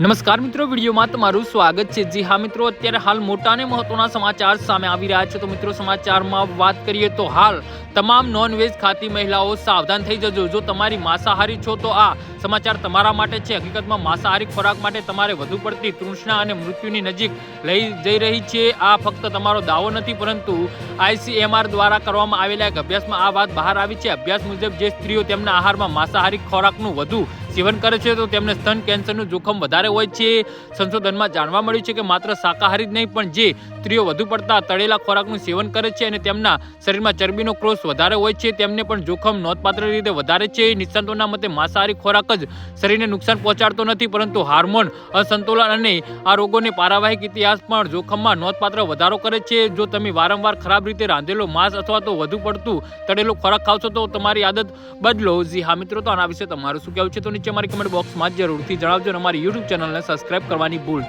નમસ્કાર મિત્રો, વિડીયોમાં તમારું સ્વાગત છે. જી હા મિત્રો, અત્યારે હાલ મોટા અને મહત્વના સમાચાર સામે આવી રહ્યા છે. તો મિત્રો, સમાચારમાં વાત કરીએ તો હાલ તમામ નોનવેજ ખાતી મહિલાઓ સાવધાન થઈ જજો. જો તમારી માંસાહારી છો, તો આ સમાચાર તમારા માટે છે. હકીકતમાં માંસાહારી ખોરાક માટે તમારે વધુ પડતી તૃષ્ણા અને મૃત્યુની નજીક લઈ જઈ રહી છે. આ ફક્ત તમારો દાવો નથી, પરંતુ આઈસીએમઆર દ્વારા કરવામાં આવેલા એક અભ્યાસમાં આ વાત બહાર આવી છે. અભ્યાસ મુજબ જે સ્ત્રીઓ તેમના આહારમાં માંસાહારી ખોરાકનું વધુ સેવન કરે છે, તો તેમને સ્તન કેન્સરનું જોખમ વધારે હોય છે. સંશોધનમાં જાણવા મળ્યું છે કે માત્ર શાકાહારી જ નહીં, પણ જે સ્ત્રીઓ વધુ પડતા તળેલા ખોરાકનું સેવન કરે છે અને તેમના શરીરમાં ચરબીનો ક્રોસ વધારે હોય છે, તેમને પણ જોખમ નોંધપાત્ર રીતે વધારે છે. નિષ્ણાતોના મતે માંસાહારી ખોરાક જ શરીરને નુકસાન પહોંચાડતો નથી, પરંતુ હાર્મોન અસંતુલન અને આ રોગોને પારાવાહિક ઇતિહાસ પણ જોખમમાં નોંધપાત્ર વધારો કરે છે. જો તમે વારંવાર ખરાબ રીતે રાંધેલો માંસ અથવા તો વધુ પડતું તળેલો ખોરાક ખાવ છો, તો તમારી આદત બદલો. જી હા મિત્રો, તો આના વિશે તમારું શું કહેવું છે? તો નીચે મારી કમેન્ટ બોક્સમાં જરૂરથી જણાવજો અને અમારી યુટ્યુબ ચેનલને સબસ્ક્રાઇબ કરવાની ભૂલતા